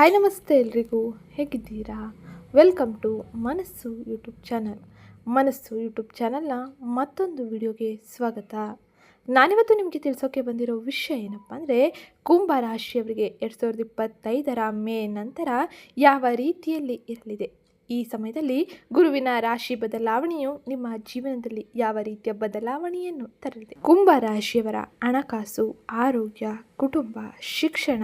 Hi ನಮಸ್ತೆ ಎಲ್ರಿಗೂ. ಹೇಗಿದ್ದೀರಾ? Welcome to Manassu YouTube channel. Manassu YouTube ಚಾನಲ್ನ ಮತ್ತೊಂದು ವಿಡಿಯೋಗೆ ಸ್ವಾಗತ. ನಾನಿವತ್ತು ನಿಮಗೆ ತಿಳಿಸೋಕೆ ಬಂದಿರೋ ವಿಷಯ ಏನಪ್ಪ ಅಂದರೆ, ಕುಂಭ ರಾಶಿಯವರಿಗೆ ಎರಡು ಸಾವಿರದ ಇಪ್ಪತ್ತೈದರ ಮೇ ನಂತರ ಯಾವ ರೀತಿಯಲ್ಲಿ ಇರಲಿದೆ? ಈ ಸಮಯದಲ್ಲಿ ಗುರುವಿನ ರಾಶಿ ಬದಲಾವಣೆಯು ನಿಮ್ಮ ಜೀವನದಲ್ಲಿ ಯಾವ ರೀತಿಯ ಬದಲಾವಣೆಯನ್ನು ತರಲಿದೆ? ಕುಂಭ ರಾಶಿಯವರ ಹಣಕಾಸು, ಆರೋಗ್ಯ, ಕುಟುಂಬ, ಶಿಕ್ಷಣ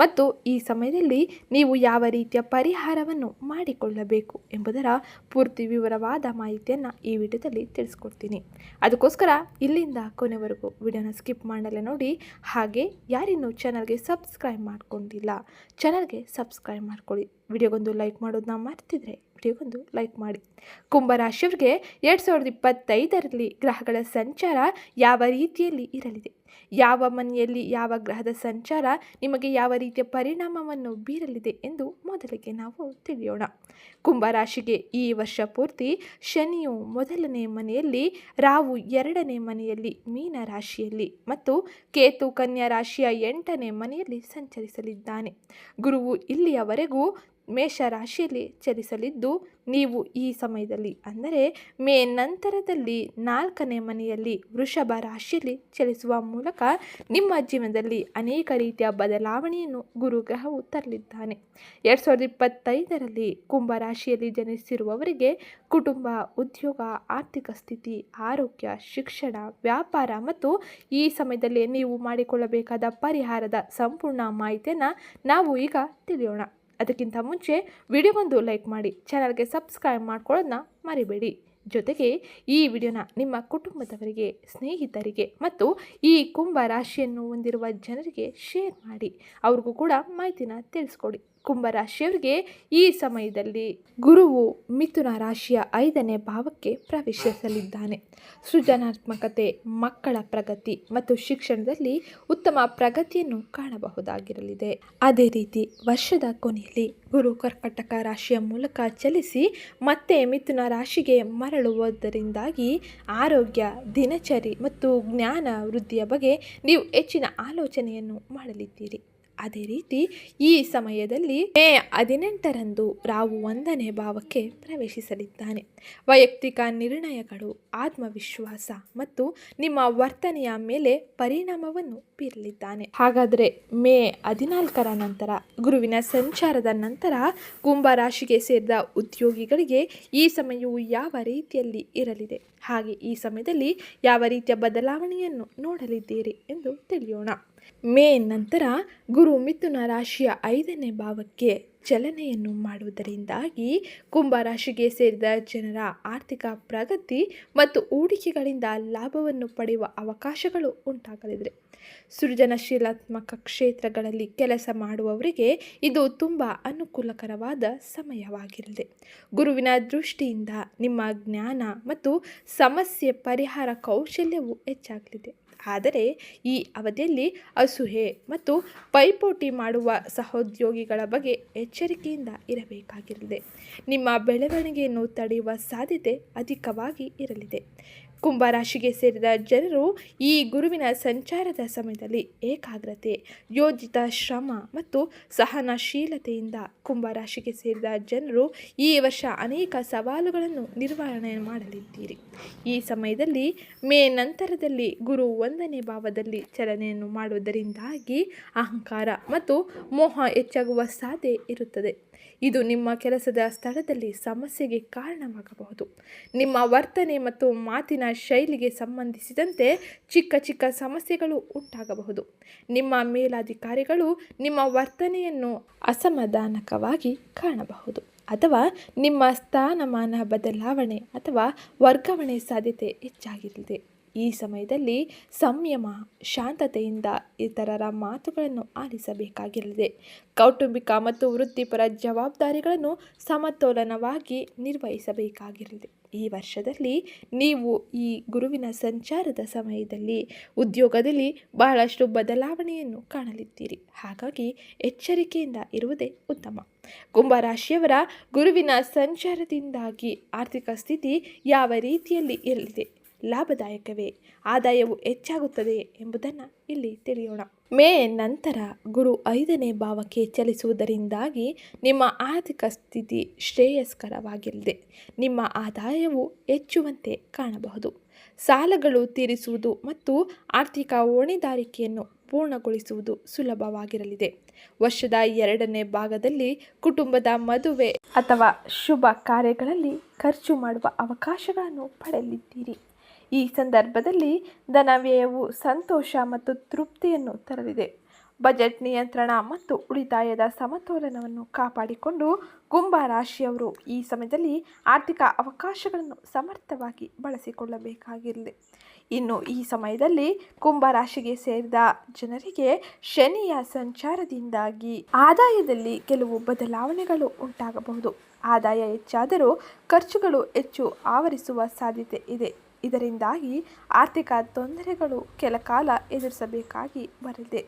ಮತ್ತು ಈ ಸಮಯದಲ್ಲಿ ನೀವು ಯಾವ ರೀತಿಯ ಪರಿಹಾರವನ್ನು ಮಾಡಿಕೊಳ್ಳಬೇಕು ಎಂಬುದರ ಪೂರ್ತಿ ವಿವರವಾದ ಮಾಹಿತಿಯನ್ನು ಈ ವಿಡಿಯೋದಲ್ಲಿ ತಿಳಿಸ್ಕೊಡ್ತೀನಿ. ಅದಕ್ಕೋಸ್ಕರ ಇಲ್ಲಿಂದ ಕೊನೆವರೆಗೂ ವಿಡಿಯೋನ ಸ್ಕಿಪ್ ಮಾಡಲೇ ನೋಡಿ, ಹಾಗೆ ಯಾರಿನ್ನೂ ಚಾನಲ್ಗೆ ಸಬ್ಸ್ಕ್ರೈಬ್ ಮಾಡ್ಕೊಂಡಿಲ್ಲ, ಚಾನಲ್ಗೆ ಸಬ್ಸ್ಕ್ರೈಬ್ ಮಾಡ್ಕೊಳ್ಳಿ. ವಿಡಿಯೋಗೊಂದು ಲೈಕ್ ಮಾಡೋದನ್ನ ಮರ್ತಿದ್ರೆ ವಿಡಿಯೋಗೊಂದು ಲೈಕ್ ಮಾಡಿ. ಕುಂಭರಾಶಿಯವರಿಗೆ ಎರಡು ಸಾವಿರದ ಇಪ್ಪತ್ತೈದರಲ್ಲಿ ಗ್ರಹಗಳ ಸಂಚಾರ ಯಾವ ರೀತಿಯಲ್ಲಿ ಇರಲಿದೆ? ಯಾವ ಮನೆಯಲ್ಲಿ ಯಾವ ಗ್ರಹದ ಸಂಚಾರ ನಿಮಗೆ ಯಾವ ರೀತಿಯ ಪರಿಣಾಮವನ್ನು ಬೀರಲಿದೆ ಎಂದು ಮೊದಲಿಗೆ ನಾವು ತಿಳಿಯೋಣ. ಕುಂಭರಾಶಿಗೆ ಈ ವರ್ಷ ಪೂರ್ತಿ ಶನಿಯು ಮೊದಲನೇ ಮನೆಯಲ್ಲಿ ರಾವು ಎರಡನೇ ಮನೆಯಲ್ಲಿ ಮೀನ ರಾಶಿಯಲ್ಲಿ ಮತ್ತು ಕೇತು ಕನ್ಯಾ ರಾಶಿಯ ಎಂಟನೇ ಮನೆಯಲ್ಲಿ ಸಂಚರಿಸಲಿದ್ದಾನೆ. ಗುರುವು ಇಲ್ಲಿಯವರೆಗೂ ಮೇಷ ರಾಶಿಯಲ್ಲಿ ಚಲಿಸಲಿದ್ದು, ನೀವು ಈ ಸಮಯದಲ್ಲಿ ಅಂದರೆ ಮೇ ನಂತರದಲ್ಲಿ ನಾಲ್ಕನೇ ಮನೆಯಲ್ಲಿ ವೃಷಭ ರಾಶಿಯಲ್ಲಿ ಚಲಿಸುವ ಮೂಲಕ ನಿಮ್ಮ ಜೀವನದಲ್ಲಿ ಅನೇಕ ರೀತಿಯ ಬದಲಾವಣೆಯನ್ನು ಗುರುಗ್ರಹವು ತರಲಿದ್ದಾನೆ. ಎರಡು ಸಾವಿರದ ಇಪ್ಪತ್ತೈದರಲ್ಲಿ ಕುಂಭ ರಾಶಿಯಲ್ಲಿ ಜನಿಸಿರುವವರಿಗೆ ಕುಟುಂಬ, ಉದ್ಯೋಗ, ಆರ್ಥಿಕ ಸ್ಥಿತಿ, ಆರೋಗ್ಯ, ಶಿಕ್ಷಣ, ವ್ಯಾಪಾರ ಮತ್ತು ಈ ಸಮಯದಲ್ಲಿ ನೀವು ಮಾಡಿಕೊಳ್ಳಬೇಕಾದ ಪರಿಹಾರದ ಸಂಪೂರ್ಣ ಮಾಹಿತಿಯನ್ನು ನಾವು ಈಗ ತಿಳಿಯೋಣ. ಅದಕ್ಕಿಂತ ಮುಂಚೆ ವಿಡಿಯೋವೊಂದು ಲೈಕ್ ಮಾಡಿ, ಚಾನಲ್ಗೆ ಸಬ್ಸ್ಕ್ರೈಬ್ ಮಾಡ್ಕೊಳ್ಳೋದನ್ನ ಮರಿಬೇಡಿ. ಜೊತೆಗೆ ಈ ವಿಡಿಯೋನ ನಿಮ್ಮ ಕುಟುಂಬದವರಿಗೆ, ಸ್ನೇಹಿತರಿಗೆ ಮತ್ತು ಈ ಕುಂಭ ರಾಶಿಯನ್ನು ಹೊಂದಿರುವ ಜನರಿಗೆ ಶೇರ್ ಮಾಡಿ, ಅವ್ರಿಗೂ ಕೂಡ ಮಾಹಿತಿನ ತಿಳಿಸ್ಕೊಡಿ. ಕುಂಭ ರಾಶಿಯವರಿಗೆ ಈ ಸಮಯದಲ್ಲಿ ಗುರುವು ಮಿಥುನ ರಾಶಿಯ ಐದನೇ ಭಾವಕ್ಕೆ ಪ್ರವೇಶಿಸಲಿದ್ದಾನೆ. ಸೃಜನಾತ್ಮಕತೆ, ಮಕ್ಕಳ ಪ್ರಗತಿ ಮತ್ತು ಶಿಕ್ಷಣದಲ್ಲಿ ಉತ್ತಮ ಪ್ರಗತಿಯನ್ನು ಕಾಣಬಹುದಾಗಿರಲಿದೆ. ಅದೇ ರೀತಿ ವರ್ಷದ ಕೊನೆಯಲ್ಲಿ ಗುರು ಕರ್ಕಟಕ ರಾಶಿಯ ಮೂಲಕ ಚಲಿಸಿ ಮತ್ತೆ ಮಿಥುನ ರಾಶಿಗೆ ಮರಳುವುದರಿಂದಾಗಿ ಆರೋಗ್ಯ, ದಿನಚರಿ ಮತ್ತು ಜ್ಞಾನ ವೃದ್ಧಿಯ ಬಗ್ಗೆ ನೀವು ಹೆಚ್ಚಿನ ಆಲೋಚನೆಯನ್ನು ಮಾಡಲಿದ್ದೀರಿ. ಅದೇ ರೀತಿ ಈ ಸಮಯದಲ್ಲಿ ಮೇ ಹದಿನೆಂಟರಂದು ರಾವು ಒಂದನೇ ಭಾವಕ್ಕೆ ಪ್ರವೇಶಿಸಲಿದ್ದಾನೆ. ವೈಯಕ್ತಿಕ ನಿರ್ಣಯಗಳು, ಆತ್ಮವಿಶ್ವಾಸ ಮತ್ತು ನಿಮ್ಮ ವರ್ತನೆಯ ಮೇಲೆ ಪರಿಣಾಮವನ್ನು ಬೀರಲಿದ್ದಾನೆ. ಹಾಗಾದರೆ ಮೇ ಹದಿನಾಲ್ಕರ ನಂತರ, ಗುರುವಿನ ಸಂಚಾರದ ನಂತರ ಕುಂಭ ರಾಶಿಗೆ ಸೇರಿದ ಉದ್ಯೋಗಿಗಳಿಗೆ ಈ ಸಮಯವು ಯಾವ ರೀತಿಯಲ್ಲಿ ಇರಲಿದೆ? ಹಾಗೆ ಈ ಸಮಯದಲ್ಲಿ ಯಾವ ರೀತಿಯ ಬದಲಾವಣೆಯನ್ನು ನೋಡಲಿದ್ದೀರಿ ಎಂದು ತಿಳಿಯೋಣ. ಮೇ ನಂತರ ಗುರು ಮಿಥುನ ರಾಶಿಯ ಐದನೇ ಭಾವಕ್ಕೆ ಚಲನೆಯನ್ನು ಮಾಡುವುದರಿಂದಾಗಿ ಕುಂಭ ರಾಶಿಗೆ ಸೇರಿದ ಜನರ ಆರ್ಥಿಕ ಪ್ರಗತಿ ಮತ್ತು ಹೂಡಿಕೆಗಳಿಂದ ಲಾಭವನ್ನು ಪಡೆಯುವ ಅವಕಾಶಗಳು ಉಂಟಾಗಲಿದೆ. ಸೃಜನಶೀಲಾತ್ಮಕ ಕ್ಷೇತ್ರಗಳಲ್ಲಿ ಕೆಲಸ ಮಾಡುವವರಿಗೆ ಇದು ತುಂಬ ಅನುಕೂಲಕರವಾದ ಸಮಯವಾಗಿರಲಿದೆ ಗುರುವಿನ ದೃಷ್ಟಿಯಿಂದ ನಿಮ್ಮ ಜ್ಞಾನ ಮತ್ತು ಸಮಸ್ಯೆ ಪರಿಹಾರ ಕೌಶಲ್ಯವು ಹೆಚ್ಚಾಗಲಿದೆ. ಆದರೆ ಈ ಅವಧಿಯಲ್ಲಿ ಅಸೂಹೆ ಮತ್ತು ಪೈಪೋಟಿ ಮಾಡುವ ಸಹೋದ್ಯೋಗಿಗಳ ಬಗ್ಗೆ ಎಚ್ಚರಿಕೆಯಿಂದ ಇರಬೇಕಾಗಿರಲಿದೆ ನಿಮ್ಮ ಬೆಳವಣಿಗೆಯನ್ನು ತಡೆಯುವ ಸಾಧ್ಯತೆ ಅಧಿಕವಾಗಿ ಇರಲಿದೆ. ಕುಂಭರಾಶಿಗೆ ಸೇರಿದ ಜನರು ಈ ಗುರುವಿನ ಸಂಚಾರದ ಸಮಯದಲ್ಲಿ ಏಕಾಗ್ರತೆ, ಯೋಜಿತ ಶ್ರಮ ಮತ್ತು ಸಹನಶೀಲತೆಯಿಂದ ಕುಂಭರಾಶಿಗೆ ಸೇರಿದ ಜನರು ಈ ವರ್ಷ ಅನೇಕ ಸವಾಲುಗಳನ್ನು ನಿರ್ವಹಣೆ ಮಾಡಲಿದ್ದೀರಿ. ಈ ಸಮಯದಲ್ಲಿ ಮೇ ನಂತರದಲ್ಲಿ ಗುರು ಒಂದನೇ ಭಾವದಲ್ಲಿ ಚಲನೆಯನ್ನು ಮಾಡುವುದರಿಂದಾಗಿ ಅಹಂಕಾರ ಮತ್ತು ಮೋಹ ಹೆಚ್ಚಾಗುವ ಸಾಧ್ಯತೆ ಇರುತ್ತದೆ. ಇದು ನಿಮ್ಮ ಕೆಲಸದ ಸ್ಥಳದಲ್ಲಿ ಸಮಸ್ಯೆಗೆ ಕಾರಣವಾಗಬಹುದು. ನಿಮ್ಮ ವರ್ತನೆ ಮತ್ತು ಮಾತಿನ ಶೈಲಿಗೆ ಸಂಬಂಧಿಸಿದಂತೆ ಚಿಕ್ಕ ಚಿಕ್ಕ ಸಮಸ್ಯೆಗಳು ಉಂಟಾಗಬಹುದು. ನಿಮ್ಮ ಮೇಲಾಧಿಕಾರಿಗಳು ನಿಮ್ಮ ವರ್ತನೆಯನ್ನು ಅಸಮಾಧಾನಕವಾಗಿ ಕಾಣಬಹುದು ಅಥವಾ ನಿಮ್ಮ ಸ್ಥಾನಮಾನ ಬದಲಾವಣೆ ಅಥವಾ ವರ್ಗಾವಣೆ ಸಾಧ್ಯತೆ ಹೆಚ್ಚಾಗಿರಲಿದೆ. ಈ ಸಮಯದಲ್ಲಿ ಸಂಯಮ, ಶಾಂತತೆಯಿಂದ ಇತರರ ಮಾತುಗಳನ್ನು ಆಲಿಸಬೇಕಾಗಿರಲಿದೆ. ಕೌಟುಂಬಿಕ ಮತ್ತು ವೃತ್ತಿಪರ ಜವಾಬ್ದಾರಿಗಳನ್ನು ಸಮತೋಲನವಾಗಿ ನಿರ್ವಹಿಸಬೇಕಾಗಿರಲಿದೆ. ಈ ವರ್ಷದಲ್ಲಿ ನೀವು ಈ ಗುರುವಿನ ಸಂಚಾರದ ಸಮಯದಲ್ಲಿ, ಉದ್ಯೋಗದಲ್ಲಿ ಬಹಳಷ್ಟು ಬದಲಾವಣೆಯನ್ನು ಕಾಣಲಿದ್ದೀರಿ. ಹಾಗಾಗಿ ಎಚ್ಚರಿಕೆಯಿಂದ ಇರುವುದೇ ಉತ್ತಮ. ಕುಂಭರಾಶಿಯವರ ಗುರುವಿನ ಸಂಚಾರದಿಂದಾಗಿ ಆರ್ಥಿಕ ಸ್ಥಿತಿ ಯಾವ ರೀತಿಯಲ್ಲಿ ಇರಲಿದೆ? ಲಾಭದಾಯಕವೇ? ಆದಾಯವು ಹೆಚ್ಚಾಗುತ್ತದೆ ಎಂಬುದನ್ನು ಇಲ್ಲಿ ತಿಳಿಯೋಣ. ಮೇ ನಂತರ ಗುರು ಐದನೇ ಭಾವಕ್ಕೆ ಚಲಿಸುವುದರಿಂದಾಗಿ ನಿಮ್ಮ ಆರ್ಥಿಕ ಸ್ಥಿತಿ ಶ್ರೇಯಸ್ಕರವಾಗಿರಲಿದೆ. ನಿಮ್ಮ ಆದಾಯವು ಹೆಚ್ಚುವಂತೆ ಕಾಣಬಹುದು. ಸಾಲಗಳು ತೀರಿಸುವುದು ಮತ್ತು ಆರ್ಥಿಕ ಹೊಣೆದಾರಿಕೆಯನ್ನು ಪೂರ್ಣಗೊಳಿಸುವುದು ಸುಲಭವಾಗಿರಲಿದೆ. ವರ್ಷದ ಎರಡನೇ ಭಾಗದಲ್ಲಿ ಕುಟುಂಬದ ಮದುವೆ ಅಥವಾ ಶುಭ ಕಾರ್ಯಗಳಲ್ಲಿ ಖರ್ಚು ಮಾಡುವ ಅವಕಾಶಗಳನ್ನು ಪಡೆಯಲಿದ್ದೀರಿ. ಈ ಸಂದರ್ಭದಲ್ಲಿ ಧನ ವ್ಯಯವು ಸಂತೋಷ ಮತ್ತು ತೃಪ್ತಿಯನ್ನು ತರಲಿದೆ. ಬಜೆಟ್ ನಿಯಂತ್ರಣ ಮತ್ತು ಉಳಿತಾಯದ ಸಮತೋಲನವನ್ನು ಕಾಪಾಡಿಕೊಂಡು ಕುಂಭ ರಾಶಿಯವರು ಈ ಸಮಯದಲ್ಲಿ ಆರ್ಥಿಕ ಅವಕಾಶಗಳನ್ನು ಸಮರ್ಥವಾಗಿ ಬಳಸಿಕೊಳ್ಳಬೇಕಾಗಿರಲಿ. ಇನ್ನು ಈ ಸಮಯದಲ್ಲಿ ಕುಂಭ ರಾಶಿಗೆ ಸೇರಿದ ಜನರಿಗೆ ಶನಿಯ ಸಂಚಾರದಿಂದಾಗಿ ಆದಾಯದಲ್ಲಿ ಕೆಲವು ಬದಲಾವಣೆಗಳು ಉಂಟಾಗಬಹುದು. ಆದಾಯ ಹೆಚ್ಚಾದರೂ ಖರ್ಚುಗಳು ಹೆಚ್ಚು ಆವರಿಸುವ ಸಾಧ್ಯತೆ ಇದೆ. ಇದರಿಂದಾಗಿ ಆರ್ಥಿಕ ತೊಂದರೆಗಳು ಕೆಲ ಕಾಲ ಎದುರಿಸಬೇಕಾಗಿ ಬರಲಿದೆ.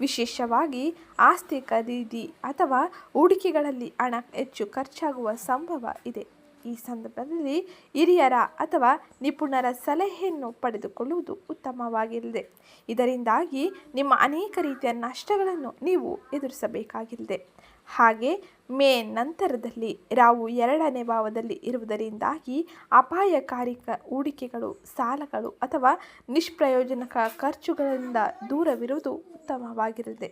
ವಿಶೇಷವಾಗಿ ಆಸ್ತಿ ಖರೀದಿ ಅಥವಾ ಹೂಡಿಕೆಗಳಲ್ಲಿ ಹಣ ಹೆಚ್ಚು ಖರ್ಚಾಗುವ ಸಂಭವ ಇದೆ. ಈ ಸಂದರ್ಭದಲ್ಲಿ ಹಿರಿಯರ ಅಥವಾ ನಿಪುಣರ ಸಲಹೆಯನ್ನು ಪಡೆದುಕೊಳ್ಳುವುದು ಉತ್ತಮವಾಗಿರಲಿದೆ. ಇದರಿಂದಾಗಿ ನಿಮ್ಮ ಅನೇಕ ರೀತಿಯ ನಷ್ಟಗಳನ್ನು ನೀವು ಎದುರಿಸಬೇಕಾಗಿರಲಿದೆ. ಹಾಗೆ ಮೇ ನಂತರದಲ್ಲಿ ರಾವು ಎರಡನೇ ಭಾವದಲ್ಲಿ ಇರುವುದರಿಂದಾಗಿ ಅಪಾಯಕಾರಿ ಹೂಡಿಕೆಗಳು, ಸಾಲಗಳು ಅಥವಾ ನಿಷ್ಪ್ರಯೋಜನಕ ಖರ್ಚುಗಳಿಂದ ದೂರವಿರುವುದು ಉತ್ತಮವಾಗಿರಲಿದೆ.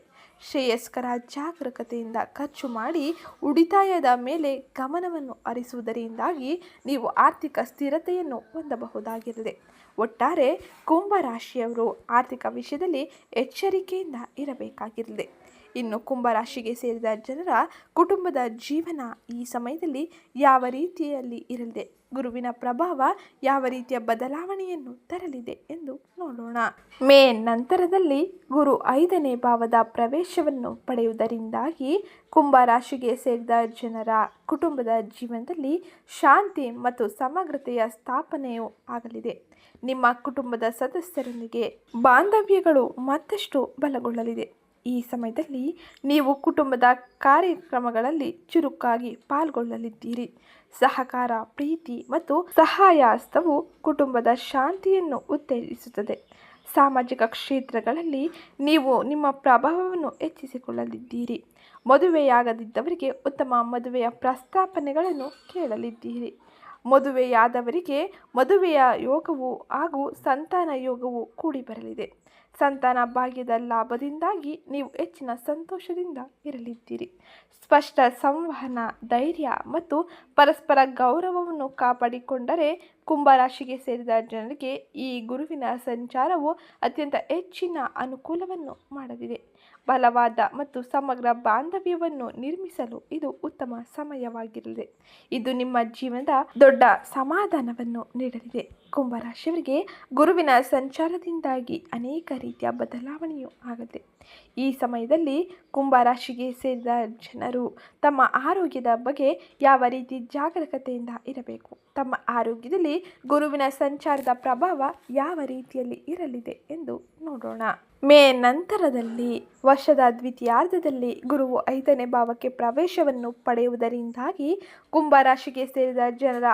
ಶ್ರೇಯಸ್ಕರ ಜಾಗರೂಕತೆಯಿಂದ ಖರ್ಚು ಮಾಡಿ ಉಳಿತಾಯದ ಮೇಲೆ ಗಮನವನ್ನು ಹರಿಸುವುದರಿಂದಾಗಿ ನೀವು ಆರ್ಥಿಕ ಸ್ಥಿರತೆಯನ್ನು ಹೊಂದಬಹುದಾಗಿರಲಿದೆ. ಒಟ್ಟಾರೆ ಕುಂಭ ರಾಶಿಯವರು ಆರ್ಥಿಕ ವಿಷಯದಲ್ಲಿ ಎಚ್ಚರಿಕೆಯಿಂದ ಇರಬೇಕಾಗಿರಲಿದೆ. ಇನ್ನು ಕುಂಭರಾಶಿಗೆ ಸೇರಿದ ಜನರ ಕುಟುಂಬದ ಜೀವನ ಈ ಸಮಯದಲ್ಲಿ ಯಾವ ರೀತಿಯಲ್ಲಿ ಇರಲಿದೆ? ಗುರುವಿನ ಪ್ರಭಾವ ಯಾವ ರೀತಿಯ ಬದಲಾವಣೆಯನ್ನು ತರಲಿದೆ ಎಂದು ನೋಡೋಣ. ಮೇ ನಂತರದಲ್ಲಿ ಗುರು ಐದನೇ ಭಾವದ ಪ್ರವೇಶವನ್ನು ಪಡೆಯುವುದರಿಂದಾಗಿ ಕುಂಭ ರಾಶಿಗೆ ಸೇರಿದ ಜನರ ಕುಟುಂಬದ ಜೀವನದಲ್ಲಿ ಶಾಂತಿ ಮತ್ತು ಸಮಗ್ರತೆಯ ಸ್ಥಾಪನೆಯು ಆಗಲಿದೆ. ನಿಮ್ಮ ಕುಟುಂಬದ ಸದಸ್ಯರೊಂದಿಗೆ ಬಾಂಧವ್ಯಗಳು ಮತ್ತಷ್ಟು ಬಲಗೊಳ್ಳಲಿದೆ. ಈ ಸಮಯದಲ್ಲಿ ನೀವು ಕುಟುಂಬದ ಕಾರ್ಯಕ್ರಮಗಳಲ್ಲಿ ಚುರುಕಾಗಿ ಪಾಲ್ಗೊಳ್ಳಲಿದ್ದೀರಿ. ಸಹಕಾರ, ಪ್ರೀತಿ ಮತ್ತು ಸಹಾಯ ಹಸ್ತವು ಕುಟುಂಬದ ಶಾಂತಿಯನ್ನು ಉತ್ತೇಜಿಸುತ್ತದೆ. ಸಾಮಾಜಿಕ ಕ್ಷೇತ್ರಗಳಲ್ಲಿ ನೀವು ನಿಮ್ಮ ಪ್ರಭಾವವನ್ನು ಹೆಚ್ಚಿಸಿಕೊಳ್ಳಲಿದ್ದೀರಿ. ಮದುವೆಯಾಗದಿದ್ದವರಿಗೆ ಉತ್ತಮ ಮದುವೆಯ ಪ್ರಸ್ತಾಪನೆಗಳನ್ನು ಕೇಳಲಿದ್ದೀರಿ. ಮದುವೆಯಾದವರಿಗೆ ಮದುವೆಯ ಯೋಗವು ಹಾಗೂ ಸಂತಾನ ಯೋಗವು ಕೂಡಿ ಬರಲಿದೆ. ಸಂತಾನ ಭಾಗ್ಯದ ಲಾಭದಿಂದಾಗಿ ನೀವು ಹೆಚ್ಚಿನ ಸಂತೋಷದಿಂದ ಇರಲಿದ್ದೀರಿ. ಸ್ಪಷ್ಟ ಸಂವಹನ, ಧೈರ್ಯ ಮತ್ತು ಪರಸ್ಪರ ಗೌರವವನ್ನು ಕಾಪಾಡಿಕೊಂಡರೆ ಕುಂಭರಾಶಿಗೆ ಸೇರಿದ ಜನರಿಗೆ ಈ ಗುರುವಿನ ಸಂಚಾರವು ಅತ್ಯಂತ ಹೆಚ್ಚಿನ ಅನುಕೂಲವನ್ನು ಮಾಡಲಿದೆ. ಬಲವಾದ ಮತ್ತು ಸಮಗ್ರ ಬಾಂಧವ್ಯವನ್ನು ನಿರ್ಮಿಸಲು ಇದು ಉತ್ತಮ ಸಮಯವಾಗಿರಲಿದೆ. ಇದು ನಿಮ್ಮ ಜೀವನದ ದೊಡ್ಡ ಸಮಾಧಾನವನ್ನು ನೀಡಲಿದೆ. ಕುಂಭರಾಶಿಯವರಿಗೆ ಗುರುವಿನ ಸಂಚಾರದಿಂದಾಗಿ ಅನೇಕ ರೀತಿಯ ಬದಲಾವಣೆಯೂ ಆಗಲಿದೆ. ಈ ಸಮಯದಲ್ಲಿ ಕುಂಭರಾಶಿಗೆ ಸೇರಿದ ಜನರು ತಮ್ಮ ಆರೋಗ್ಯದ ಬಗ್ಗೆ ಯಾವ ರೀತಿ ಜಾಗರೂಕತೆಯಿಂದ ಇರಬೇಕು? ತಮ್ಮ ಆರೋಗ್ಯದಲ್ಲಿ ಗುರುವಿನ ಸಂಚಾರದ ಪ್ರಭಾವ ಯಾವ ರೀತಿಯಲ್ಲಿ ಇರಲಿದೆ ಎಂದು ನೋಡೋಣ. ಮೇ ನಂತರದಲ್ಲಿ, ವರ್ಷದ ದ್ವಿತೀಯಾರ್ಧದಲ್ಲಿ ಗುರುವು ಐದನೇ ಭಾವಕ್ಕೆ ಪ್ರವೇಶವನ್ನು ಪಡೆಯುವುದರಿಂದಾಗಿ ಕುಂಭರಾಶಿಗೆ ಸೇರಿದ ಜನರ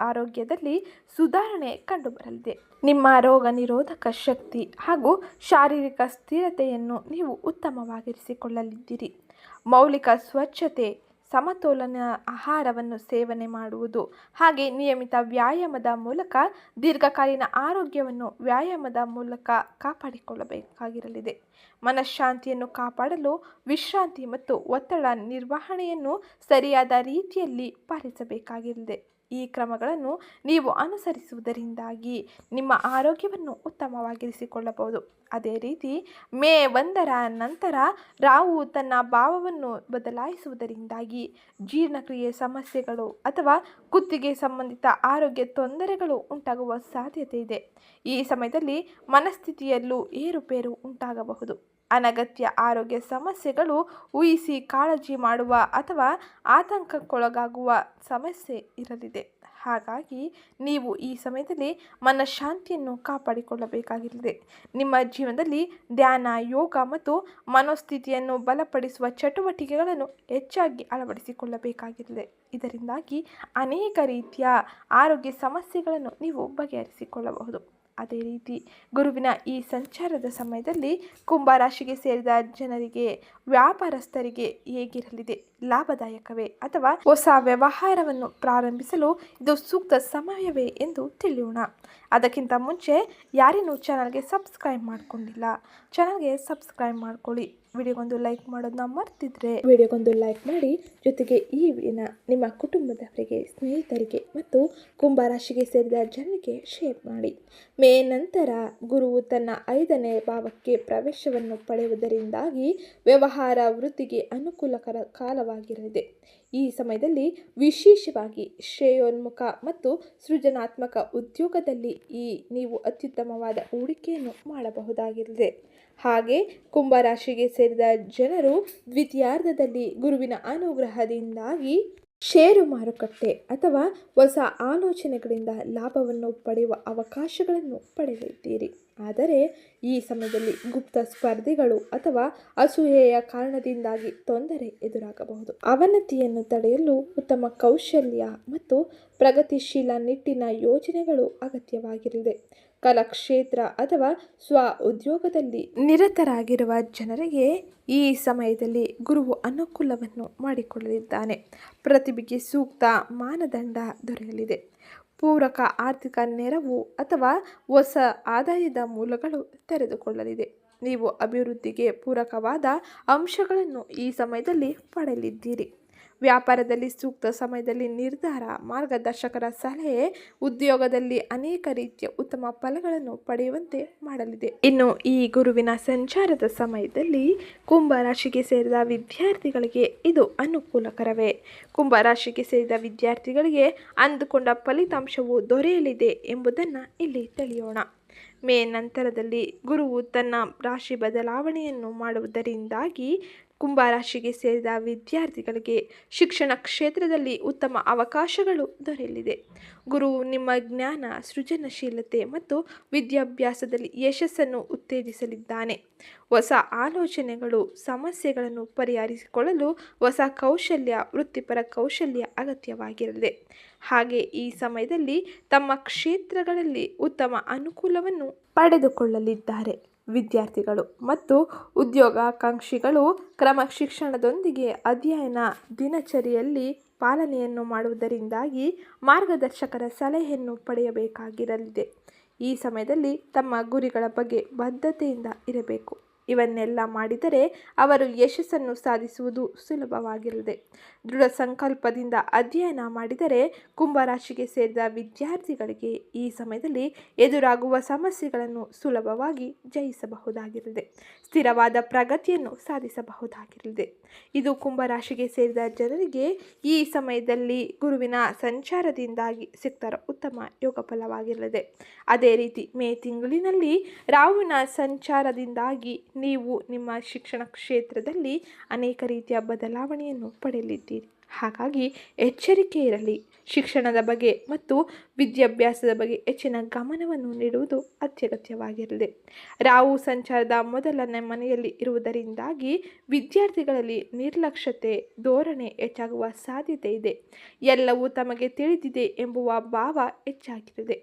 ಆರೋಗ್ಯದಲ್ಲಿ ಸುಧಾರಣೆ ಕಂಡುಬರಲಿದೆ. ನಿಮ್ಮ ರೋಗ ನಿರೋಧಕ ಶಕ್ತಿ ಹಾಗೂ ಶಾರೀರಿಕ ಸ್ಥಿರತೆಯನ್ನು ನೀವು ಉತ್ತಮವಾಗಿರಿಸಿಕೊಳ್ಳಲಿದ್ದೀರಿ. ಮೌಲಿಕ ಸ್ವಚ್ಛತೆ ಸಮತೋಲನ ಆಹಾರವನ್ನು ಸೇವನೆ ಮಾಡುವುದು. ಹಾಗೆ ನಿಯಮಿತ ವ್ಯಾಯಾಮದ ಮೂಲಕ ದೀರ್ಘಕಾಲೀನ ಆರೋಗ್ಯವನ್ನು ವ್ಯಾಯಾಮದ ಮೂಲಕ ಕಾಪಾಡಿಕೊಳ್ಳಬೇಕಾಗಿರಲಿದೆ. ಮನಃಶಾಂತಿಯನ್ನು ಕಾಪಾಡಲು ವಿಶ್ರಾಂತಿ ಮತ್ತು ಒತ್ತಡ ನಿರ್ವಹಣೆಯನ್ನು ಸರಿಯಾದ ರೀತಿಯಲ್ಲಿ ಪಾಲಿಸಬೇಕಾಗಿರಲಿದೆ. ಈ ಕ್ರಮಗಳನ್ನು ನೀವು ಅನುಸರಿಸುವುದರಿಂದಾಗಿ ನಿಮ್ಮ ಆರೋಗ್ಯವನ್ನು ಉತ್ತಮವಾಗಿರಿಸಿಕೊಳ್ಳಬಹುದು. ಅದೇ ರೀತಿ ಮೇ ಒಂದರ ನಂತರ ರಾಹು ತನ್ನ ಭಾವವನ್ನು ಬದಲಾಯಿಸುವುದರಿಂದಾಗಿ ಜೀರ್ಣಕ್ರಿಯೆ ಸಮಸ್ಯೆಗಳು ಅಥವಾ ಕುತ್ತಿಗೆ ಸಂಬಂಧಿತ ಆರೋಗ್ಯ ತೊಂದರೆಗಳು ಉಂಟಾಗುವ ಸಾಧ್ಯತೆ ಇದೆ. ಈ ಸಮಯದಲ್ಲಿ ಮನಸ್ಥಿತಿಯಲ್ಲೂ ಏರುಪೇರು ಉಂಟಾಗಬಹುದು. ಅನಗತ್ಯ ಆರೋಗ್ಯ ಸಮಸ್ಯೆಗಳು ಊಹಿಸಿ ಕಾಳಜಿ ಮಾಡುವ ಅಥವಾ ಆತಂಕಕ್ಕೊಳಗಾಗುವ ಸಮಸ್ಯೆ ಇರಲಿದೆ. ಹಾಗಾಗಿ ನೀವು ಈ ಸಮಯದಲ್ಲಿ ಮನಃಶಾಂತಿಯನ್ನು ಕಾಪಾಡಿಕೊಳ್ಳಬೇಕಾಗಿರುತ್ತದೆ ನಿಮ್ಮ ಜೀವನದಲ್ಲಿ ಧ್ಯಾನ, ಯೋಗ ಮತ್ತು ಮನೋಸ್ಥಿತಿಯನ್ನು ಬಲಪಡಿಸುವ ಚಟುವಟಿಕೆಗಳನ್ನು ಹೆಚ್ಚಾಗಿ ಅಳವಡಿಸಿಕೊಳ್ಳಬೇಕಾಗಿರುತ್ತದೆ ಇದರಿಂದಾಗಿ ಅನೇಕ ರೀತಿಯ ಆರೋಗ್ಯ ಸಮಸ್ಯೆಗಳನ್ನು ನೀವು ಬಗೆಹರಿಸಿಕೊಳ್ಳಬಹುದು. ಅದೇ ರೀತಿ ಗುರುವಿನ ಈ ಸಂಚಾರದ ಸಮಯದಲ್ಲಿ ಕುಂಭರಾಶಿಗೆ ಸೇರಿದ ಜನರಿಗೆ ವ್ಯಾಪಾರಸ್ಥರಿಗೆ ಹೇಗಿರಲಿದೆ? ಲಾಭದಾಯಕವೇ ಅಥವಾ ಹೊಸ ವ್ಯವಹಾರವನ್ನು ಪ್ರಾರಂಭಿಸಲು ಇದು ಸೂಕ್ತ ಸಮಯವೇ ಎಂದು ತಿಳಿಯೋಣ. ಅದಕ್ಕಿಂತ ಮುಂಚೆ ಯಾರೇನು ಚಾನಲ್ಗೆ ಸಬ್ಸ್ಕ್ರೈಬ್ ಮಾಡ್ಕೊಂಡಿಲ್ಲ, ಚಾನಲ್ಗೆ ಸಬ್ಸ್ಕ್ರೈಬ್ ಮಾಡ್ಕೊಳ್ಳಿ. ವಿಡಿಯೋಗೊಂದು ಲೈಕ್ ಮಾಡೋದನ್ನ ಮರ್ತಿದ್ರೆ ವಿಡಿಯೋಗೊಂದು ಲೈಕ್ ಮಾಡಿ. ಜೊತೆಗೆ ಈ ವಿಡಿಯೋನ ನಿಮ್ಮ ಕುಟುಂಬದವರಿಗೆ, ಸ್ನೇಹಿತರಿಗೆ ಮತ್ತು ಕುಂಭರಾಶಿಗೆ ಸೇರಿದ ಜನರಿಗೆ ಶೇರ್ ಮಾಡಿ. ಮೇ ನಂತರ ಗುರುವು ತನ್ನ ಐದನೇ ಭಾವಕ್ಕೆ ಪ್ರವೇಶವನ್ನು ಪಡೆಯುವುದರಿಂದಾಗಿ ವ್ಯವಹಾರ ವೃತ್ತಿಗೆ ಅನುಕೂಲಕರ ಕಾಲವಾಗಿರಲಿದೆ ಈ ಸಮಯದಲ್ಲಿ ವಿಶೇಷವಾಗಿ ಶ್ರೇಯೋನ್ಮುಖ ಮತ್ತು ಸೃಜನಾತ್ಮಕ ಉದ್ಯೋಗದಲ್ಲಿ ಈ ನೀವು ಅತ್ಯುತ್ತಮವಾದ ಹೂಡಿಕೆಯನ್ನು ಮಾಡಬಹುದಾಗಿರಲಿದೆ. ಹಾಗೆ ಕುಂಭರಾಶಿಗೆ ಸೇರಿದ ಜನರು ದ್ವಿತೀಯಾರ್ಧದಲ್ಲಿ ಗುರುವಿನ ಅನುಗ್ರಹದಿಂದಾಗಿ ಷೇರು ಮಾರುಕಟ್ಟೆ ಅಥವಾ ಹೊಸ ಆಲೋಚನೆಗಳಿಂದ ಲಾಭವನ್ನು ಪಡೆಯುವ ಅವಕಾಶಗಳನ್ನು ಪಡೆಯಲಿದ್ದೀರಿ ಆದರೆ ಈ ಸಮಯದಲ್ಲಿ ಗುಪ್ತ ಸ್ಪರ್ಧಿಗಳು ಅಥವಾ ಅಸೂಯೆಯ ಕಾರಣದಿಂದಾಗಿ ತೊಂದರೆ ಎದುರಾಗಬಹುದು. ಅವನತಿಯನ್ನು ತಡೆಯಲು ಉತ್ತಮ ಕೌಶಲ್ಯ ಮತ್ತು ಪ್ರಗತಿಶೀಲ ನಿಟ್ಟಿನ ಯೋಜನೆಗಳು ಅಗತ್ಯವಾಗಿರಲಿದೆ. ಕಲಾಕ್ಷೇತ್ರ ಅಥವಾ ಸ್ವ ಉದ್ಯೋಗದಲ್ಲಿ ನಿರತರಾಗಿರುವ ಜನರಿಗೆ ಈ ಸಮಯದಲ್ಲಿ ಗುರುವು ಅನುಕೂಲವನ್ನು ಮಾಡಿಕೊಳ್ಳಲಿದ್ದಾನೆ ಪ್ರತಿಭೆಗೆ ಸೂಕ್ತ ಮಾನದಂಡ ದೊರೆಯಲಿದೆ. ಪೂರಕ ಆರ್ಥಿಕ ನೆರವು ಅಥವಾ ಹೊಸ ಆದಾಯದ ಮೂಲಗಳು ತೆರೆದುಕೊಳ್ಳಲಿದೆ. ನೀವು ಅಭಿವೃದ್ಧಿಗೆ ಪೂರಕವಾದ ಅಂಶಗಳನ್ನು ಈ ಸಮಯದಲ್ಲಿ ಪಡೆಯಲಿದ್ದೀರಿ. ವ್ಯಾಪಾರದಲ್ಲಿ ಸೂಕ್ತ ಸಮಯದಲ್ಲಿ ನಿರ್ಧಾರ, ಮಾರ್ಗದರ್ಶಕರ ಸಲಹೆ, ಉದ್ಯೋಗದಲ್ಲಿ ಅನೇಕ ರೀತಿಯ ಉತ್ತಮ ಫಲಗಳನ್ನು ಪಡೆಯುವಂತೆ ಮಾಡಲಿದೆ. ಇನ್ನು ಈ ಗುರುವಿನ ಸಂಚಾರದ ಸಮಯದಲ್ಲಿ ಕುಂಭರಾಶಿಗೆ ಸೇರಿದ ವಿದ್ಯಾರ್ಥಿಗಳಿಗೆ ಇದು ಅನುಕೂಲಕರವೇ? ಕುಂಭರಾಶಿಗೆ ಸೇರಿದ ವಿದ್ಯಾರ್ಥಿಗಳಿಗೆ ಅಂದುಕೊಂಡ ಫಲಿತಾಂಶವು ದೊರೆಯಲಿದೆ ಎಂಬುದನ್ನು ಇಲ್ಲಿ ತಿಳಿಯೋಣ. ಮೇ ನಂತರದಲ್ಲಿ ಗುರುವು ತನ್ನ ರಾಶಿ ಬದಲಾವಣೆಯನ್ನು ಮಾಡುವುದರಿಂದಾಗಿ ಕುಂಭರಾಶಿಗೆ ಸೇರಿದ ವಿದ್ಯಾರ್ಥಿಗಳಿಗೆ ಶಿಕ್ಷಣ ಕ್ಷೇತ್ರದಲ್ಲಿ ಉತ್ತಮ ಅವಕಾಶಗಳು ದೊರೆಯಲಿದೆ. ಗುರು, ನಿಮ್ಮ ಜ್ಞಾನ, ಸೃಜನಶೀಲತೆ ಮತ್ತು ವಿದ್ಯಾಭ್ಯಾಸದಲ್ಲಿ ಯಶಸ್ಸನ್ನು ಉತ್ತೇಜಿಸಲಿದ್ದಾನೆ. ಹೊಸ ಆಲೋಚನೆಗಳು, ಸಮಸ್ಯೆಗಳನ್ನು ಪರಿಹರಿಸಿಕೊಳ್ಳಲು ಹೊಸ ಕೌಶಲ್ಯ, ವೃತ್ತಿಪರ ಕೌಶಲ್ಯ ಅಗತ್ಯವಾಗಿರಲಿದೆ. ಹಾಗೆ ಈ ಸಮಯದಲ್ಲಿ ತಮ್ಮ ಕ್ಷೇತ್ರಗಳಲ್ಲಿ ಉತ್ತಮ ಅನುಕೂಲವನ್ನು ಪಡೆದುಕೊಳ್ಳಲಿದ್ದಾರೆ. ವಿದ್ಯಾರ್ಥಿಗಳು ಮತ್ತು ಉದ್ಯೋಗಾಕಾಂಕ್ಷಿಗಳು ಕ್ರಮ ಶಿಕ್ಷಣದೊಂದಿಗೆ ಅಧ್ಯಯನ ದಿನಚರಿಯಲ್ಲಿ ಪಾಲನೆಯನ್ನು ಮಾಡುವುದರಿಂದಾಗಿ ಮಾರ್ಗದರ್ಶಕರ ಸಲಹೆಯನ್ನು ಪಡೆಯಬೇಕಾಗಿರಲಿದೆ. ಈ ಸಮಯದಲ್ಲಿ ತಮ್ಮ ಗುರಿಗಳ ಬಗ್ಗೆ ಬದ್ಧತೆಯಿಂದ ಇರಬೇಕು. ಇವನ್ನೆಲ್ಲ ಮಾಡಿದರೆ ಅವರು ಯಶಸ್ಸನ್ನು ಸಾಧಿಸುವುದು ಸುಲಭವಾಗಿರದೆ ದೃಢ ಸಂಕಲ್ಪದಿಂದ ಅಧ್ಯಯನ ಮಾಡಿದರೆ ಕುಂಭರಾಶಿಗೆ ಸೇರಿದ ವಿದ್ಯಾರ್ಥಿಗಳಿಗೆ ಈ ಸಮಯದಲ್ಲಿ ಎದುರಾಗುವ ಸಮಸ್ಯೆಗಳನ್ನು ಸುಲಭವಾಗಿ ಜಯಿಸಬಹುದಾಗಿರಲಿದೆ. ಸ್ಥಿರವಾದ ಪ್ರಗತಿಯನ್ನು ಸಾಧಿಸಬಹುದಾಗಿರಲಿದೆ. ಇದು ಕುಂಭರಾಶಿಗೆ ಸೇರಿದ ಜನರಿಗೆ ಈ ಸಮಯದಲ್ಲಿ ಗುರುವಿನ ಸಂಚಾರದಿಂದಾಗಿ ಸಿಕ್ತರ ಉತ್ತಮ ಯೋಗ ಫಲವಾಗಿರಲಿದೆ. ಅದೇ ರೀತಿ ಮೇ ತಿಂಗಳಿನಲ್ಲಿ ರಾಹುವಿನ ಸಂಚಾರದಿಂದಾಗಿ ನೀವು ನಿಮ್ಮ ಶಿಕ್ಷಣ ಕ್ಷೇತ್ರದಲ್ಲಿ ಅನೇಕ ರೀತಿಯ ಬದಲಾವಣೆಯನ್ನು ಪಡೆಯಲಿದ್ದೀರಿ. ಹಾಗಾಗಿ ಎಚ್ಚರಿಕೆ ಇರಲಿ. ಶಿಕ್ಷಣದ ಬಗ್ಗೆ ಮತ್ತು ವಿದ್ಯಾಭ್ಯಾಸದ ಬಗ್ಗೆ ಹೆಚ್ಚಿನ ಗಮನವನ್ನು ನೀಡುವುದು ಅತ್ಯಗತ್ಯವಾಗಿರಲಿದೆ ರಾವು ಸಂಚಾರದ ಮೊದಲನೇ ಮನೆಯಲ್ಲಿ ಇರುವುದರಿಂದಾಗಿ ವಿದ್ಯಾರ್ಥಿಗಳಲ್ಲಿ ನಿರ್ಲಕ್ಷ್ಯತೆ, ಧೋರಣೆ ಹೆಚ್ಚಾಗುವ ಸಾಧ್ಯತೆ ಇದೆ. ಎಲ್ಲವೂ ತಮಗೆ ತಿಳಿದಿದೆ ಎಂಬುವ ಭಾವ ಹೆಚ್ಚಾಗಿರಲಿದೆ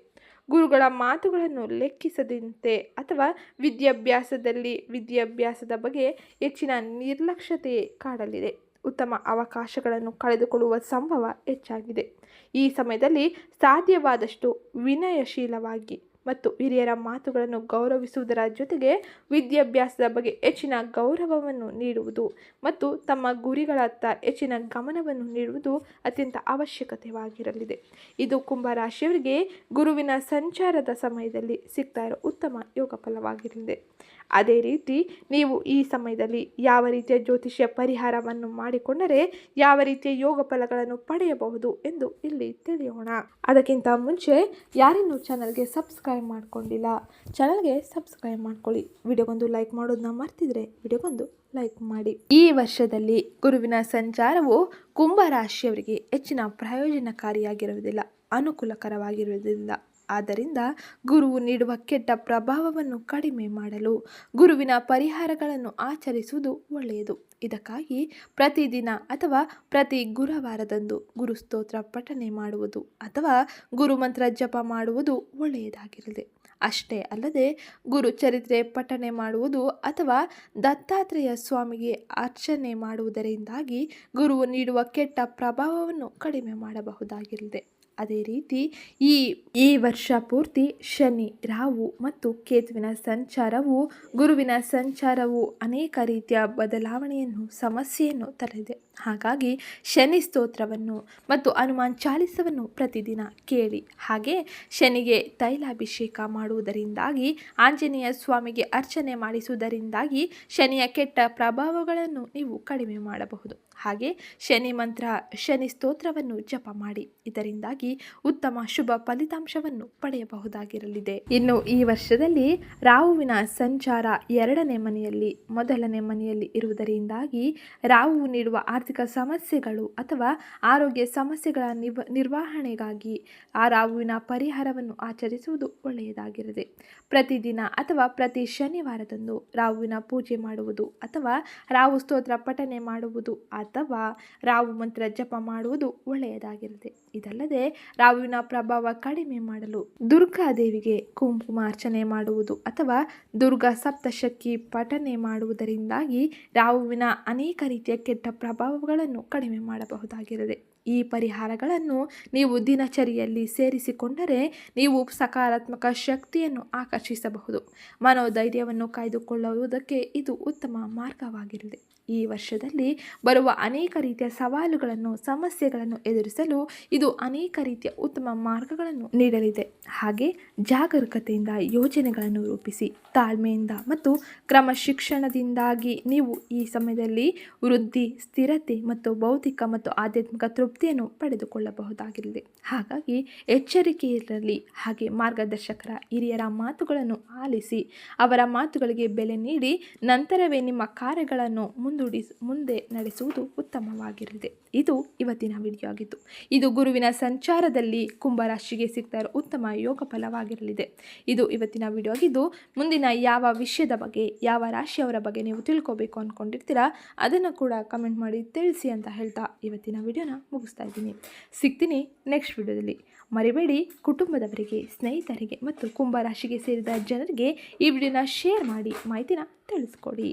ಗುರುಗಳ ಮಾತುಗಳನ್ನು ಲೆಕ್ಕಿಸದಂತೆ ಅಥವಾ ವಿದ್ಯಾಭ್ಯಾಸದಲ್ಲಿ ವಿದ್ಯಾಭ್ಯಾಸದ ಬಗ್ಗೆ ಹೆಚ್ಚಿನ ನಿರ್ಲಕ್ಷ್ಯತೆ ಕಾಡಲಿದೆ. ಉತ್ತಮ ಅವಕಾಶಗಳನ್ನು ಕಳೆದುಕೊಳ್ಳುವ ಸಂಭವ ಹೆಚ್ಚಾಗಿದೆ. ಈ ಸಮಯದಲ್ಲಿ ಸಾಧ್ಯವಾದಷ್ಟು ವಿನಯಶೀಲವಾಗಿ ಮತ್ತು ಹಿರಿಯರ ಮಾತುಗಳನ್ನು ಗೌರವಿಸುವುದರ ಜೊತೆಗೆ ವಿದ್ಯಾಭ್ಯಾಸದ ಬಗ್ಗೆ ಹೆಚ್ಚಿನ ಗೌರವವನ್ನು ನೀಡುವುದು ಮತ್ತು ತಮ್ಮ ಗುರಿಗಳತ್ತ ಹೆಚ್ಚಿನ ಗಮನವನ್ನು ನೀಡುವುದು ಅತ್ಯಂತ ಅವಶ್ಯಕತೆವಾಗಿರಲಿದೆ ಇದು ಕುಂಭರಾಶಿಯವರಿಗೆ ಗುರುವಿನ ಸಂಚಾರದ ಸಮಯದಲ್ಲಿ ಸಿಗ್ತಾ ಇರೋ ಉತ್ತಮ ಯೋಗ ಫಲವಾಗಿರಲಿದೆ ಅದೇ ರೀತಿ ನೀವು ಈ ಸಮಯದಲ್ಲಿ ಯಾವ ರೀತಿಯ ಜ್ಯೋತಿಷ್ಯ ಪರಿಹಾರವನ್ನು ಮಾಡಿಕೊಂಡರೆ ಯಾವ ರೀತಿಯ ಯೋಗ ಫಲಗಳನ್ನು ಪಡೆಯಬಹುದು ಎಂದು ಇಲ್ಲಿ ತಿಳಿಯೋಣ. ಅದಕ್ಕಿಂತ ಮುಂಚೆ ಯಾರಿನ್ನೂ ಚಾನಲ್ಗೆ ಸಬ್ಸ್ಕ್ರೈಬ್ ಮಾಡ್ಕೊಂಡಿಲ್ಲ, ಚಾನಲ್ಗೆ ಸಬ್ಸ್ಕ್ರೈಬ್ ಮಾಡ್ಕೊಳ್ಳಿ. ವಿಡಿಯೋಗೊಂದು ಲೈಕ್ ಮಾಡೋದನ್ನ ಮರ್ತಿದ್ರೆ ವಿಡಿಯೋಗೊಂದು ಲೈಕ್ ಮಾಡಿ. ಈ ವರ್ಷದಲ್ಲಿ ಗುರುವಿನ ಸಂಚಾರವು ಕುಂಭ ರಾಶಿಯವರಿಗೆ ಹೆಚ್ಚಿನ ಪ್ರಯೋಜನಕಾರಿಯಾಗಿರುವುದಿಲ್ಲ, ಅನುಕೂಲಕರವಾಗಿರುವುದಿಲ್ಲ. ಆದ್ದರಿಂದ ಗುರುವು ನೀಡುವ ಕೆಟ್ಟ ಪ್ರಭಾವವನ್ನು ಕಡಿಮೆ ಮಾಡಲು, ಗುರುವಿನ ಪರಿಹಾರಗಳನ್ನು ಆಚರಿಸುವುದು ಒಳ್ಳೆಯದು. ಇದಕ್ಕಾಗಿ ಪ್ರತಿದಿನ ಅಥವಾ ಪ್ರತಿ ಗುರುವಾರದಂದು ಗುರು ಸ್ತೋತ್ರ ಪಠನೆ ಮಾಡುವುದು ಅಥವಾ ಗುರುಮಂತ್ರ ಜಪ ಮಾಡುವುದು ಒಳ್ಳೆಯದಾಗಿರಲಿದೆ ಅಷ್ಟೇ ಅಲ್ಲದೆ ಗುರು ಚರಿತ್ರೆ ಪಠನೆ ಮಾಡುವುದು ಅಥವಾ ದತ್ತಾತ್ರೇಯ ಸ್ವಾಮಿಗೆ ಅರ್ಚನೆ ಮಾಡುವುದರಿಂದಾಗಿ ಗುರುವು ನೀಡುವ ಕೆಟ್ಟ ಪ್ರಭಾವವನ್ನು ಕಡಿಮೆ ಮಾಡಬಹುದಾಗಿರಲಿದೆ ಅದೇ ರೀತಿ ಈ ಈ ವರ್ಷ ಪೂರ್ತಿ ಶನಿ, ರಾಹು ಮತ್ತು ಕೇತುವಿನ ಸಂಚಾರವು, ಗುರುವಿನ ಸಂಚಾರವು ಅನೇಕ ರೀತಿಯ ಬದಲಾವಣೆಯನ್ನು, ಸಮಸ್ಯೆಯನ್ನು ತರಲಿದೆ. ಹಾಗಾಗಿ ಶನಿ ಸ್ತೋತ್ರವನ್ನು ಮತ್ತು ಹನುಮಾನ್ ಚಾಲಿಸವನ್ನು ಪ್ರತಿದಿನ ಕೇಳಿ. ಹಾಗೆ ಶನಿಗೆ ತೈಲಾಭಿಷೇಕ ಮಾಡುವುದರಿಂದಾಗಿ, ಆಂಜನೇಯ ಸ್ವಾಮಿಗೆ ಅರ್ಚನೆ ಮಾಡಿಸುವುದರಿಂದಾಗಿ ಶನಿಯ ಕೆಟ್ಟ ಪ್ರಭಾವಗಳನ್ನು ನೀವು ಕಡಿಮೆ ಮಾಡಬಹುದು. ಹಾಗೆ ಶನಿ ಮಂತ್ರ, ಶನಿ ಸ್ತೋತ್ರವನ್ನು ಜಪ ಮಾಡಿ. ಇದರಿಂದಾಗಿ ಉತ್ತಮ ಶುಭ ಫಲಿತಾಂಶವನ್ನು ಪಡೆಯಬಹುದಾಗಿರಲಿದೆ. ಇನ್ನು ಈ ವರ್ಷದಲ್ಲಿ ರಾಹುವಿನ ಸಂಚಾರ ಎರಡನೇ ಮನೆಯಲ್ಲಿ, ಮೊದಲನೇ ಮನೆಯಲ್ಲಿ ಇರುವುದರಿಂದಾಗಿ ರಾಹು ನೀಡುವ ಆರ್ಥಿಕ ಸಮಸ್ಯೆಗಳು ಅಥವಾ ಆರೋಗ್ಯ ಸಮಸ್ಯೆಗಳ ನಿವ, ನಿರ್ವಹಣೆಗಾಗಿ ಆ ರಾಹುವಿನ ಪರಿಹಾರವನ್ನು ಆಚರಿಸುವುದು ಒಳ್ಳೆಯದಾಗಿರದೆ, ಪ್ರತಿದಿನ ಅಥವಾ ಪ್ರತಿ ಶನಿವಾರದಂದು ರಾಹುವಿನ ಪೂಜೆ ಮಾಡುವುದು ಅಥವಾ ರಾವು ಸ್ತೋತ್ರ ಪಠನೆ ಮಾಡುವುದು ಅಥವಾ ರಾವು ಮಂತ್ರ ಜಪ ಮಾಡುವುದು ಒಳ್ಳೆಯದಾಗಿರುತ್ತೆ ಇದಲ್ಲದೆ ರಾಹುವಿನ ಪ್ರಭಾವ ಕಡಿಮೆ ಮಾಡಲು ದುರ್ಗಾದೇವಿಗೆ ಕುಂಕುಮ ಅರ್ಚನೆ ಮಾಡುವುದು ಅಥವಾ ದುರ್ಗಾ ಸಪ್ತಶಕ್ತಿ ಪಠನೆ ಮಾಡುವುದರಿಂದಾಗಿ ರಾಹುವಿನ ಅನೇಕ ರೀತಿಯ ಕೆಟ್ಟ ಪ್ರಭಾವಗಳನ್ನು ಕಡಿಮೆ ಮಾಡಬಹುದಾಗಿರದೆ, ಈ ಪರಿಹಾರಗಳನ್ನು ನೀವು ದಿನಚರಿಯಲ್ಲಿ ಸೇರಿಸಿಕೊಂಡರೆ ನೀವು ಸಕಾರಾತ್ಮಕ ಶಕ್ತಿಯನ್ನು ಆಕರ್ಷಿಸಬಹುದು. ಮನೋಧೈರ್ಯವನ್ನು ಕಾಯ್ದುಕೊಳ್ಳುವುದಕ್ಕೆ ಇದು ಉತ್ತಮ ಮಾರ್ಗವಾಗಿರಲಿದೆ ಈ ವರ್ಷದಲ್ಲಿ ಬರುವ ಅನೇಕ ರೀತಿಯ ಸವಾಲುಗಳನ್ನು, ಸಮಸ್ಯೆಗಳನ್ನು ಎದುರಿಸಲು ಇದು ಅನೇಕ ರೀತಿಯ ಉತ್ತಮ ಮಾರ್ಗಗಳನ್ನು ನೀಡಲಿದೆ. ಹಾಗೆ ಜಾಗರೂಕತೆಯಿಂದ ಯೋಜನೆಗಳನ್ನು ರೂಪಿಸಿ, ತಾಳ್ಮೆಯಿಂದ ಮತ್ತು ಕ್ರಮ ಶಿಕ್ಷಣದಿಂದಾಗಿ ನೀವು ಈ ಸಮಯದಲ್ಲಿ ವೃದ್ಧಿ, ಸ್ಥಿರತೆ ಮತ್ತು ಭೌತಿಕ ಮತ್ತು ಆಧ್ಯಾತ್ಮಿಕ ತೃಪ್ತಿಯನ್ನು ಪಡೆದುಕೊಳ್ಳಬಹುದಾಗಿರಲಿದೆ ಹಾಗಾಗಿ ಎಚ್ಚರಿಕೆ ಇರಲಿ ಹಾಗೆ ಮಾರ್ಗದರ್ಶಕರ ಹಿರಿಯರ ಮಾತುಗಳನ್ನು ಆಲಿಸಿ, ಅವರ ಮಾತುಗಳಿಗೆ ಬೆಲೆ ನೀಡಿ, ನಂತರವೇ ನಿಮ್ಮ ಕಾರ್ಯಗಳನ್ನು ಮುಂದೂಡಿಸ್, ಮುಂದೆ ನಡೆಸುವುದು ಉತ್ತಮವಾಗಿರಲಿದೆ. ಇದು ಇವತ್ತಿನ ವಿಡಿಯೋ ಆಗಿತ್ತು. ಇದು ಗುರುವಿನ ಸಂಚಾರದಲ್ಲಿ ಕುಂಭರಾಶಿಗೆ ಸಿಗ್ತಾ ಇರೋ ಉತ್ತಮ ಯೋಗ ಫಲವಾಗಿರಲಿದೆ. ಇದು ಇವತ್ತಿನ ವಿಡಿಯೋ ಆಗಿದ್ದು, ಮುಂದಿನ ಯಾವ ವಿಷಯದ ಬಗ್ಗೆ, ಯಾವ ರಾಶಿಯವರ ಬಗ್ಗೆ ನೀವು ತಿಳ್ಕೋಬೇಕು ಅಂದ್ಕೊಂಡಿರ್ತೀರಾ ಅದನ್ನು ಕೂಡ ಕಮೆಂಟ್ ಮಾಡಿ ತಿಳಿಸಿ ಅಂತ ಹೇಳ್ತಾ ಇವತ್ತಿನ ವಿಡಿಯೋನ ಮುಗಿಸ್ತಾ ಇದ್ದೀನಿ. ಸಿಗ್ತೀನಿ ನೆಕ್ಸ್ಟ್ ವಿಡಿಯೋದಲ್ಲಿ ಮರಿಬೇಡಿ, ಕುಟುಂಬದವರಿಗೆ, ಸ್ನೇಹಿತರಿಗೆ ಮತ್ತು ಕುಂಭರಾಶಿಗೆ ಸೇರಿದ ಜನರಿಗೆ ಈ ವಿಡಿಯೋನ ಶೇರ್ ಮಾಡಿ, ಮಾಹಿತಿನ ತಿಳಿಸ್ಕೊಡಿ.